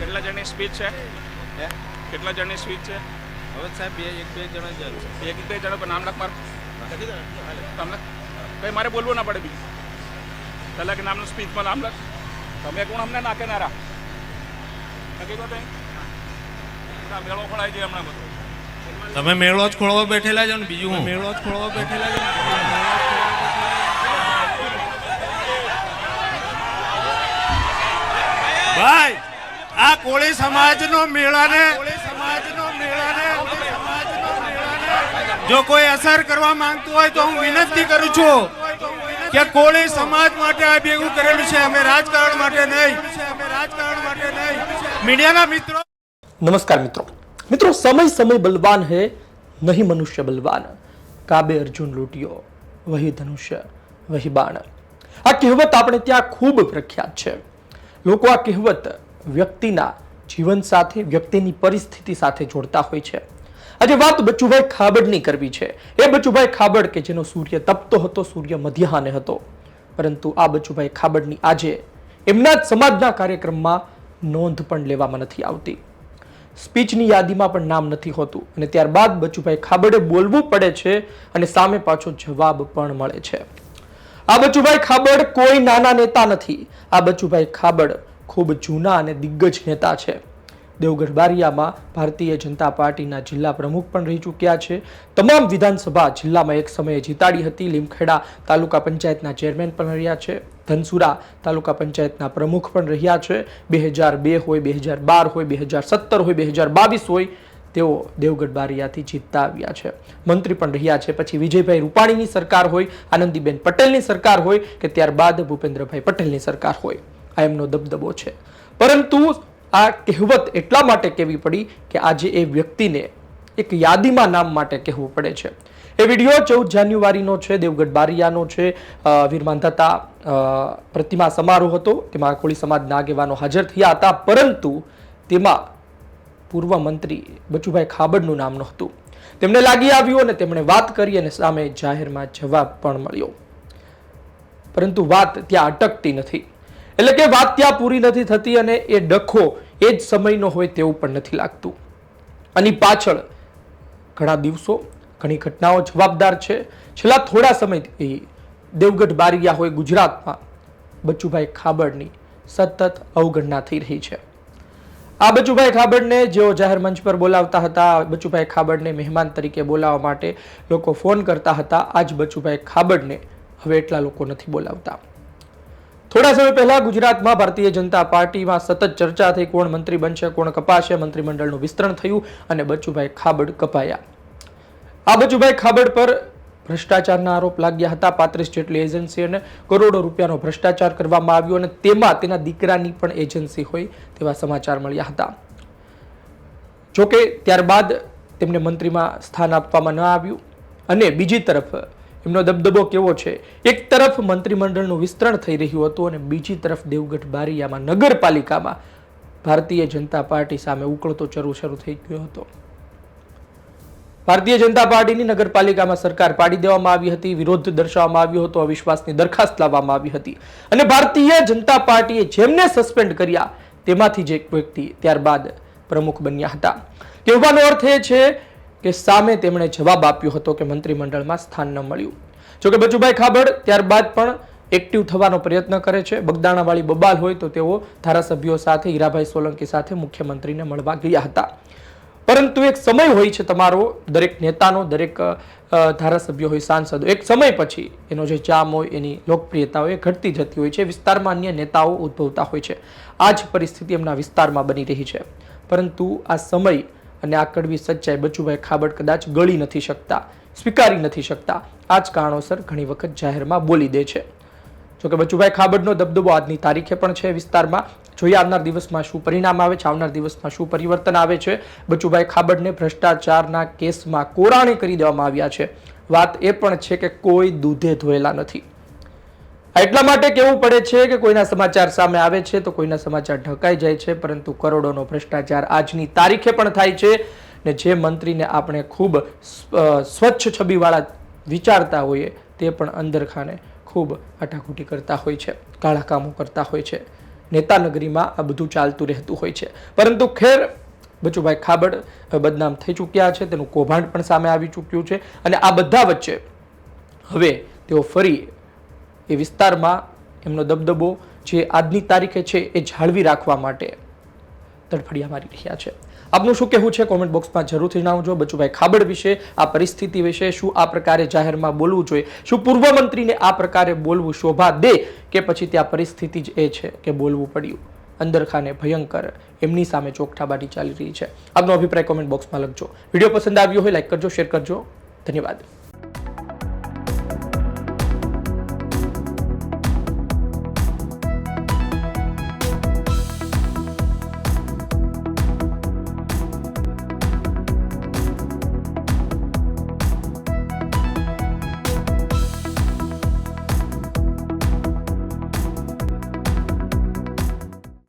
કેટલા જણની સ્પીચ છે? હે? કેટલા જણની સ્પીચ છે? હવે સાહેબ બે એક બે જણા જ છે. એક બે જણ પર નામ લખ માર. તમને કઈ મારે બોલવું ના પડે બીજું. પહેલાં કે નામનું સ્પીચમાં નામ લખ. તમે કોણ અમને નાખે નારા આ મેળો ખોળાય જાય હમણાં બધું. તમે મેળો જ ખોળવા બેઠેલા છો ને બીજું હું? મેળો જ ખોળવા બેઠેલા છો ભાઈ! આ કોળી સમાજનો મેળાને જો કોઈ અસર કરવા માંગતું હોય તો હું વિનંતી કરું છું કે કોળી સમાજ માટે આ ભેગું કરેલું છે. અમે રાજકારણ માટે નહીં. અમે રાજકારણ માટે નહીં મીડિયાના મિત્રો નમસ્કાર મિત્રો. મિત્રો સમય સમય બલવાન હે નહીં મનુષ્ય બલવાન. કાબે અર્જુન લૂંટ્યો વહી ધનુષ્ય વહી બાણ. આ કહેવત આપણે ત્યાં ખૂબ પ્રખ્યાત છે. લોકો આ કહેવત વ્યક્તિના જીવન સાથે, વ્યક્તિની પરિસ્થિતિ સાથે જોડતા હોય છે. આજે વાત બચુભાઈ ખાબડની કરવી છે. એ બચુભાઈ ખાબડ કે જેનો સૂર્ય તપતો હતો, સૂર્ય મધ્યાહને હતો. પરંતુ આ બચુભાઈ ખાબડની આજે એમના જ સમાજના કાર્યક્રમમાં નોંધ પણ લેવામાં નથી આવતી. સ્પીચની યાદીમાં પણ નામ નથી હોતું અને ત્યારબાદ બચુભાઈ ખાબડે બોલવું પડે છે અને સામે પાછો જવાબ પણ મળે છે. આ બચુભાઈ ખાબડ કોઈ નાના નેતા નથી. આ બચુભાઈ ખાબડ ખૂબ જૂના અને દિગ્ગજ નેતા છે. દેવગઢ બારિયામાં ભારતીય જનતા પાર્ટીના જિલ્લા પ્રમુખ પણ રહી ચૂક્યા છે. તમામ વિધાનસભા જિલ્લામાં એક સમયે જીતાડી હતી. લીમખેડા તાલુકા પંચાયતના ચેરમેન પણ રહ્યા છે. ધનસુરા તાલુકા પંચાયતના પ્રમુખ પણ રહ્યા છે. બે હજાર બે હોય બે હજાર બાર હોય બે હજાર સત્તર હોય બે હજાર બાવીસ હોય તેઓ દેવગઢ બારિયાથી જીતતા આવ્યા છે. મંત્રી પણ રહ્યા છે. પછી વિજયભાઈ રૂપાણીની સરકાર હોય, આનંદીબેન પટેલની સરકાર હોય કે ત્યારબાદ ભૂપેન્દ્રભાઈ પટેલની સરકાર હોય. આ એમનો દબદબો છે. પરંતુ આ કહેવત એટલા માટે કહેવી પડી કે આજે એ વ્યક્તિને એક યાદીમાં નામ માટે કહેવું પડે છે. એ વીડિયો ચૌદ જાન્યુઆરીનો છે દેવગઢ બારિયાનો છે. અ, વીર માંધાતા અ, પ્રતિમા સમારોહ હતો. તેમાં કોળી સમાજના આગેવાનો હાજર થયા હતા પરંતુ તેમાં પૂર્વ મંત્રી બચુભાઈ ખાબડનું નામ નહોતું. તેમને લાગી આવ્યું અને તેમણે વાત કરી અને સામે જાહેરમાં જવાબ પણ મળ્યો. પરંતુ વાત ત્યાં અટકતી નથી. એટલે કે વાત ત્યાં પૂરી નથી થતી અને એ ડખો એ જ સમયનો હોય તેવું પણ નથી લાગતું. આની પાછળ ઘણા દિવસો, ઘણી ઘટનાઓ જવાબદાર છે. છેલ્લા થોડા સમયથી દેવગઢ બારિયા હોય ગુજરાતમાં બચુભાઈ ખાબડની સતત અવગણના થઈ રહી છે. આ બચુભાઈ ખાબડને જેઓ જાહેર મંચ પર બોલાવતા હતા બચુભાઈ ખાબડને મહેમાન તરીકે બોલાવવા માટે લોકો ફોન કરતા હતા. આજ બચુભાઈ ખાબડને હવે એટલા લોકો નથી બોલાવતા. થોડા સમય પહેલા ગુજરાતમાં ભારતીય જનતા પાર્ટીમાં સતત ચર્ચા થઈ કોણ મંત્રી બનશે, કોણ કપાશે, મંત્રીમંડળનું વિસ્તરણ થયું અને બચુભાઈ ખાબડ કપાયા. આ બચુભાઈ ખાબડ પર ભ્રષ્ટાચારના આરોપ લાગ્યા હતા. પાંત્રીસ જેટલી એજન્સી અને કરોડો રૂપિયાનો ભ્રષ્ટાચાર કરવામાં આવ્યો અને તેમાં તેના દીકરાની પણ એજન્સી હોય તેવા સમાચાર મળ્યા હતા. જોકે ત્યારબાદ તેમને મંત્રીમાં સ્થાન આપવામાં ન આવ્યું અને બીજી તરફ એમનો દબદબો કેવો છે? એક તરફ મંત્રીમંડળનું વિસ્તરણ થઈ રહ્યું હતું અને બીજી તરફ દેવગઢ બારિયામાં નગરપાલિકામાં ભારતીય જનતા પાર્ટી સામે ઉકળતો ચરુ શરૂ થઈ ગયો હતો. ભારતીય જનતા પાર્ટીની નગરપાલિકામાં સરકાર પાડી દેવામાં આવી હતી, વિરોધ દર્શાવવામાં આવ્યો હતો, અવિશ્વાસની દરખાસ્ત લાવવામાં આવી હતી. અને ભારતીય જનતા પાર્ટીએ જેમને સસ્પેન્ડ કર્યા, તેમાંથી જ એક વ્યક્તિ ત્યારબાદ પ્રમુખ બન્યા હતા. કહેવાનો અર્થ એ છે કે સામે તેમણે જવાબ આપ્યો હતો કે મંત્રીમંડળમાં સ્થાન ન મળ્યું. જોકે બચુભાઈ ખાબડ ત્યારબાદ પણ એક્ટિવ થવાનો પ્રયત્ન કરે છે. બગદાણાવાળી બબાલ હોય તો તેઓ ધારાસભ્યો સાથે, હીરાભાઈ સોલંકી સાથે મુખ્યમંત્રીને મળવા ગયા હતા. પરંતુ એક સમય હોય છે તમારો, દરેક નેતાનો, દરેક ધારાસભ્યો હોય, સાંસદો, એક સમય પછી એનો જે ચામ હોય, એની લોકપ્રિયતા હોય એ ઘટતી જતી હોય છે. વિસ્તારમાં અન્ય નેતાઓ ઉદ્ભવતા હોય છે. આ જ પરિસ્થિતિ એમના વિસ્તારમાં બની રહી છે. પરંતુ આ સમય અને આ કડવી સચ્ચાઈ બચુભાઈ ખાબડ કદાચ ગળી નથી શકતા, સ્વીકારી નથી શકતા. આ જ કારણોસર ઘણી વખત જાહેરમાં બોલી દે છે. જોકે બચુભાઈ ખાબડનો દબદબો આજની તારીખે પણ છે વિસ્તારમાં. જોઈએ આવનાર દિવસમાં શું પરિણામ આવે છે, આવનાર દિવસમાં શું પરિવર્તન આવે છે. બચુભાઈ ખાબડને ભ્રષ્ટાચારના કેસમાં કોરાણી કરી દેવામાં આવ્યા છે. વાત એ પણ છે કે કોઈ દૂધે ધોયેલા નથી. એટલા માટે કેવું પડે છે કે કોઈના સમાચાર સામે આવે છે તો કોઈના સમાચાર ઢકાઈ જાય છે, પરંતુ કરોડોનો ભ્રષ્ટાચાર આજની તારીખે પણ થાય છે ને જે મંત્રીને આપણે ખૂબ સ્વચ્છ છબીવાળા વિચારતા હોઈએ તે પણ અંદરખાને ખૂબ આટાકૂટી કરતા હોય છે, કાળા કામો કરતા હોય છે. નેતાનગરીમાં આ બધું ચાલતું રહેતું હોય છે. પરંતુ ખેર બચુભાઈ ખાબડ બદનામ થઈ ચૂક્યા છે, તેનું કૌભાંડ પણ સામે આવી ચૂક્યું છે અને આ બધા વચ્ચે હવે તેઓ ફરી એ વિસ્તારમાં એમનો દબદબો જે આજની તારીખે છે એ જાળવી રાખવા માટે તડફડિયા મારી રહ્યા છે. આપનું શું કહેવું છે? કોમેન્ટ બોક્સમાં જરૂરથી જણાવજો. બચુભાઈ ખાબડ વિશે, આ પરિસ્થિતિ વિશે શું આ પ્રકારે જાહેરમાં બોલવું જોઈએ? શું પૂર્વ મંત્રીને આ પ્રકારે બોલવું શોભા દે કે પછી ત્યાં પરિસ્થિતિ જ એ છે કે બોલવું પડ્યું? અંદરખાને ભયંકર, એમની સામે ચોકઠાબાટી ચાલી રહી છે. આપનો અભિપ્રાય કોમેન્ટ બોક્સમાં લખજો. વીડિયો પસંદ આવ્યો હોય લાઈક કરજો શેર કરજો. ધન્યવાદ.